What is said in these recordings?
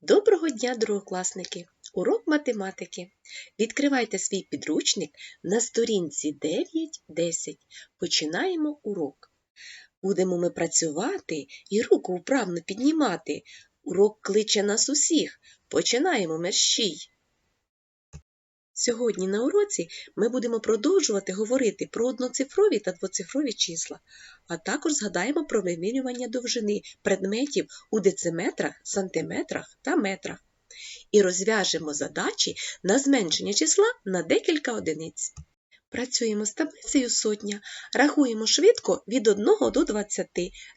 Доброго дня, другокласники! Урок математики. Відкривайте свій підручник на сторінці 9-10. Починаємо урок. Будемо ми працювати і руку вправно піднімати. Урок кличе нас усіх. Починаємо мерщій. Сьогодні на уроці ми будемо продовжувати говорити про одноцифрові та двоцифрові числа, а також згадаємо про вимірювання довжини предметів у дециметрах, сантиметрах та метрах. І розв'яжемо задачі на зменшення числа на декілька одиниць. Працюємо з таблицею сотня, рахуємо швидко від 1 до 20,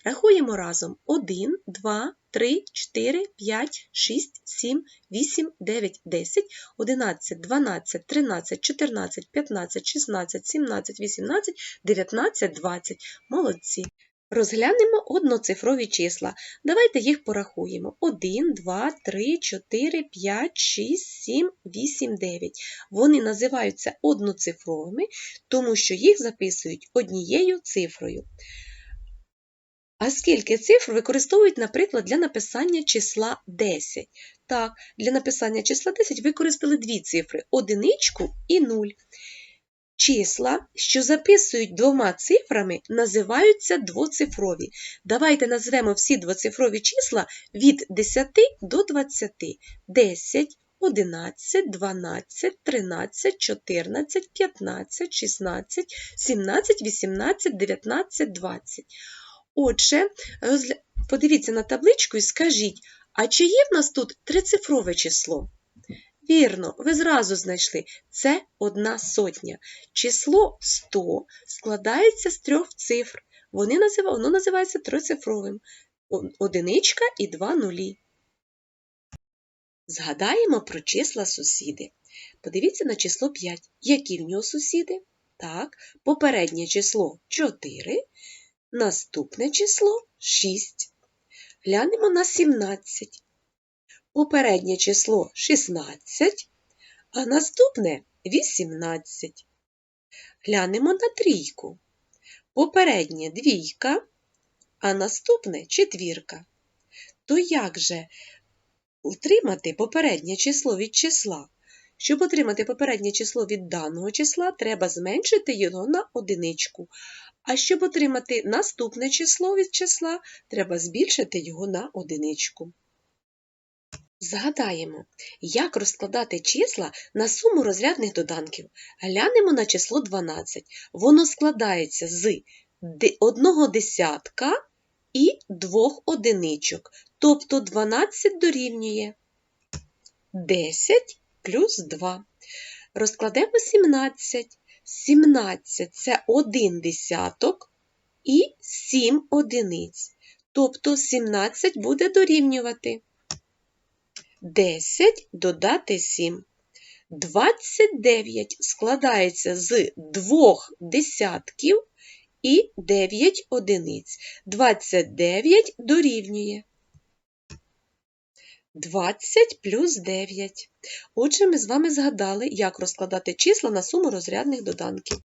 рахуємо разом 1, 2, 3, 4, 5, 6, 7, 8, 9, 10, 11, 12, 13, 14, 15, 16, 17, 18, 19, 20. Молодці. Розглянемо одноцифрові числа. Давайте їх порахуємо. 1, 2, 3, 4, 5, 6, 7, 8, 9. Вони називаються одноцифровими, тому що їх записують однією цифрою. А скільки цифр використовують, наприклад, для написання числа 10? Так, для написання числа 10 використали дві цифри одиничку і 0. Числа, що записують двома цифрами, називаються двоцифрові. Давайте назвемо всі двоцифрові числа від 10 до 20. 10, 11, 12, 13, 14, 15, 16, 17, 18, 19, 20. Отже, подивіться на табличку і скажіть, а чи є в нас тут трицифрове число? Вірно, ви зразу знайшли. Це одна сотня. Число 100 складається з трьох цифр. Вони назив... Воно називається трицифровим. Одиничка і два нулі. Згадаємо про числа сусіди. Подивіться на число 5. Які в нього сусіди? Так, попереднє число 4, наступне число 6. Глянемо на 17. Попереднє число 16, а наступне 18. Глянемо на трійку. Попереднє двійка, а наступне четвірка. То як же утримати попереднє число від числа? Щоб отримати попереднє число від даного числа, треба зменшити його на одиничку. А щоб отримати наступне число від числа, треба збільшити його на одиничку. Згадаємо, як розкладати числа на суму розрядних доданків. Глянемо на число 12. Воно складається з одного десятка і двох одиничок, тобто 12 дорівнює 10 плюс 2. Розкладемо 17. 17 – це 1 десяток і 7 одиниць, тобто 17 буде дорівнювати 10 додати 7. 29 складається з двох десятків і 9 одиниць. 29 дорівнює 20 плюс 9. Отже, ми з вами згадали, як розкладати числа на суму розрядних доданків.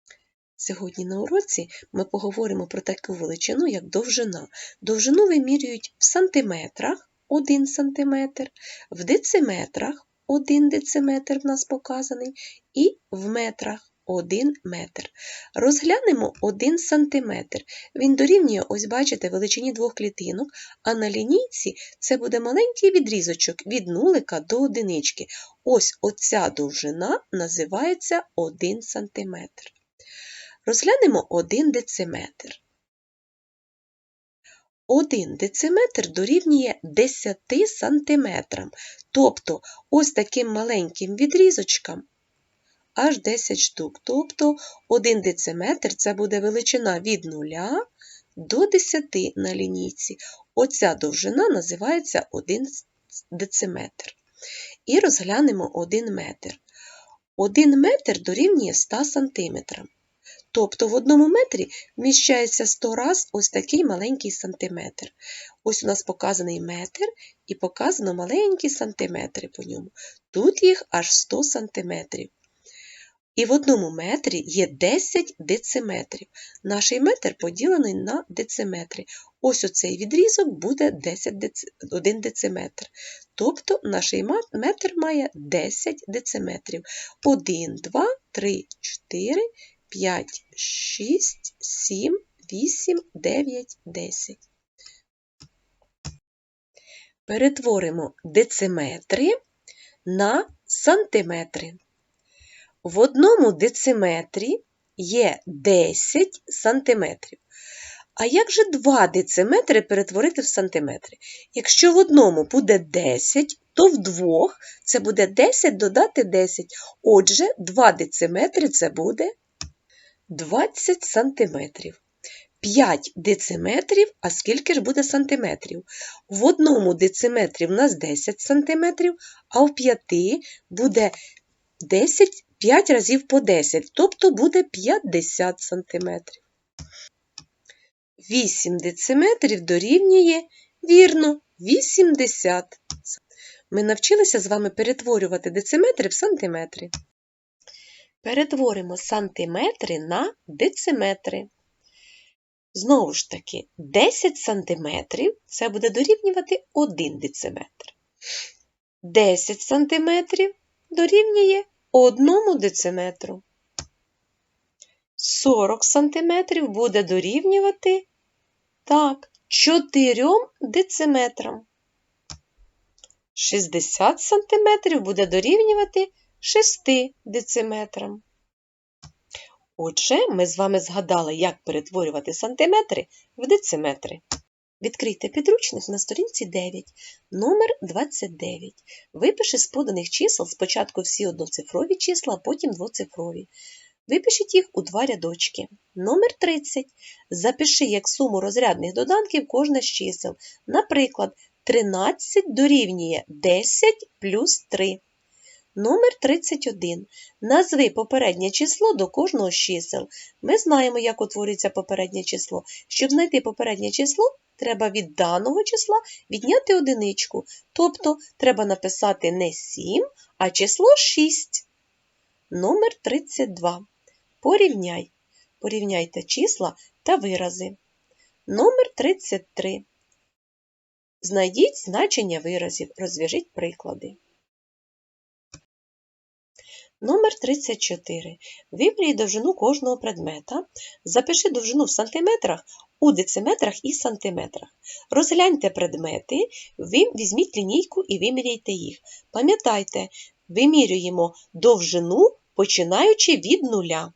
Сьогодні на уроці ми поговоримо про таку величину, як довжина. Довжину вимірюють в сантиметрах 1 сантиметр, в дециметрах 1 дециметр в нас показаний, і в метрах 1 метр. Розглянемо 1 сантиметр. Він дорівнює, ось бачите, величині двох клітинок, а на лінійці це буде маленький відрізочок від нулика до одинички. Ось оця довжина називається 1 сантиметр. Розглянемо 1 дециметр. 1 дециметр дорівнює 10 сантиметрам, тобто ось таким маленьким відрізочкам аж 10 штук. Тобто 1 дециметр це буде величина від 0 до 10 на лінійці. Оця довжина називається 1 дециметр. І розглянемо 1 метр. 1 метр дорівнює 100 сантиметрам. Тобто в одному метрі вміщається 100 раз ось такий маленький сантиметр. Ось у нас показаний метр і показано маленькі сантиметри по ньому. Тут їх аж 100 сантиметрів. І в одному метрі є 10 дециметрів. Наш метр поділений на дециметри. Ось оцей відрізок буде 10 деци... 1 дециметр. Тобто наш метр має 10 дециметрів. 1, 2, 3, 4, 5, 6, 7, 8, 9, 10. Перетворимо дециметри на сантиметри. В одному дециметрі є 10 сантиметрів. А як же 2 дециметри перетворити в сантиметри? Якщо в одному буде 10, то в двох це буде 10 додати 10. Отже, 2 дециметри це буде 20 сантиметрів. 5 дециметрів, а скільки ж буде сантиметрів? В одному дециметрі в нас 10 сантиметрів, а в 5 буде 10 5 разів по 10, тобто буде 50 сантиметрів. 8 дециметрів дорівнює, вірно, 80. Ми навчилися з вами перетворювати дециметри в сантиметри. Перетворимо сантиметри на дециметри. Знову ж таки, 10 сантиметрів це буде дорівнювати 1 дециметр. 10 сантиметрів дорівнює 1 дециметру. 40 сантиметрів буде дорівнювати так, 4 дециметрам. 60 сантиметрів буде дорівнювати 6 дециметрам. Отже, ми з вами згадали, як перетворювати сантиметри в дециметри. Відкрийте підручник на сторінці 9, номер 29. Випиши з поданих чисел спочатку всі одноцифрові числа, потім двоцифрові. Випишіть їх у два рядочки. Номер 30. Запиши як суму розрядних доданків кожне з чисел. Наприклад, 13 дорівнює 10 плюс 3. Номер 31. Назви попереднє число до кожного з чисел. Ми знаємо, як утворюється попереднє число. Щоб знайти попереднє число, треба від даного числа відняти одиничку. Тобто треба написати не 7, а число 6. Номер 32. Порівняй. Порівняйте числа та вирази. Номер 33. Знайдіть значення виразів. Розв'яжіть приклади. Номер 34. Виміряй довжину кожного предмета. Запиши довжину в сантиметрах, у дециметрах і сантиметрах. Розгляньте предмети, візьміть лінійку і виміряйте їх. Пам'ятайте, вимірюємо довжину, починаючи від нуля.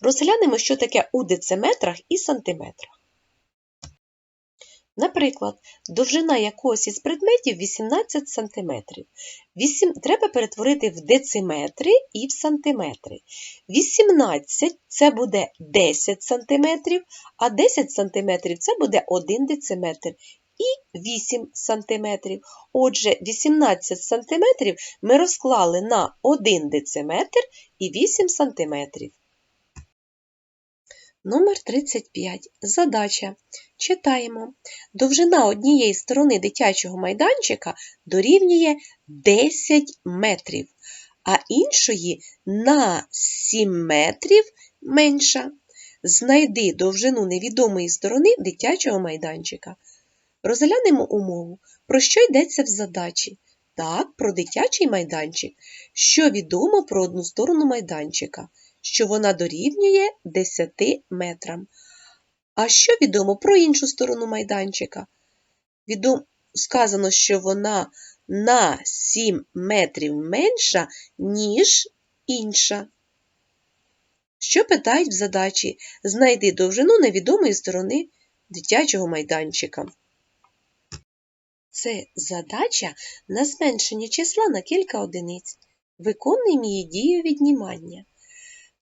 Розглянемо, що таке у дециметрах і сантиметрах. Наприклад, довжина якогось із предметів 18 см. 8, треба перетворити в дециметри і в сантиметри. 18 це буде 10 см, а 10 см це буде 1 дециметр. І 8 см. Отже, 18 см ми розклали на 1 дециметр і 8 см. Номер 35. Задача. Читаємо. Довжина однієї сторони дитячого майданчика дорівнює 10 метрів, а іншої на 7 метрів менша. Знайди довжину невідомої сторони дитячого майданчика. Розглянемо умову, про що йдеться в задачі. Так, про дитячий майданчик, що відомо про одну сторону майданчика що вона дорівнює 10 метрам. А що відомо про іншу сторону майданчика? Відомо сказано, що вона на 7 метрів менша, ніж інша. Що питають в задачі? Знайди довжину невідомої сторони дитячого майданчика. Це задача на зменшення числа на кілька одиниць. Виконуємо її дію віднімання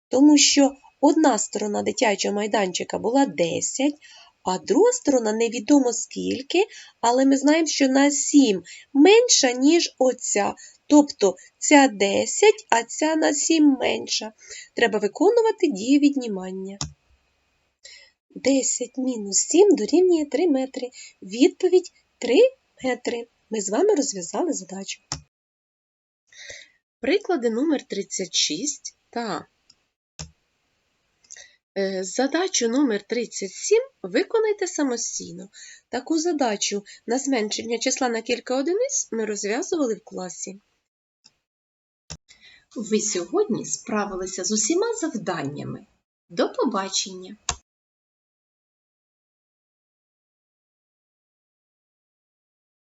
тому що одна сторона дитячого майданчика була 10, а друга сторона невідомо скільки, але ми знаємо, що на 7 менша, ніж оця. Тобто ця 10, а ця на 7 менша. Треба виконувати дію віднімання. 10 мінус 7 дорівнює 3 метри. Відповідь 3 метри. Ми з вами розв'язали задачу. Приклади номер 36 Так. Е, Задачу номер 37 виконайте самостійно. Таку задачу на зменшення числа на кілька одиниць ми розв'язували в класі. Ви сьогодні справилися з усіма завданнями. До побачення!